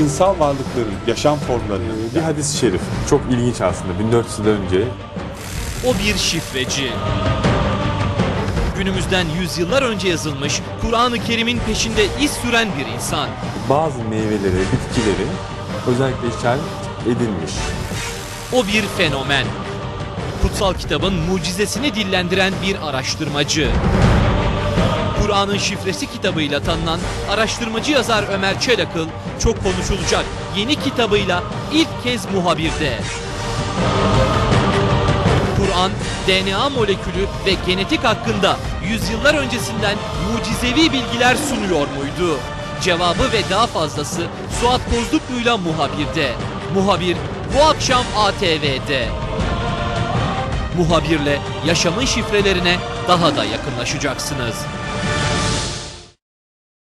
ışınsal varlıkların yaşam formlarını Bir hadis-i şerif. Çok ilginç aslında. 1400 yıl önce O bir şifreci. Günümüzden yüzyıllar önce yazılmış Kur'an-ı Kerim'in peşinde iz süren bir insan. bazı meyveleri, bitkileri özellikle işaret edilmiş. O bir fenomen. Kutsal kitabın mucizesini dillendiren bir araştırmacı. Kur'an'ın şifresi kitabıyla tanınan araştırmacı yazar Ömer Çelakıl çok konuşulacak yeni kitabıyla ilk kez muhabirde. Kur'an, DNA molekülü ve genetik hakkında yüzyıllar öncesinden mucizevi bilgiler sunuyor muydu? Cevabı ve daha fazlası Suat Kozluklu'yla muhabirde. Muhabir bu akşam ATV'de. Muhabirle yaşamın şifrelerine daha da yakınlaşacaksınız.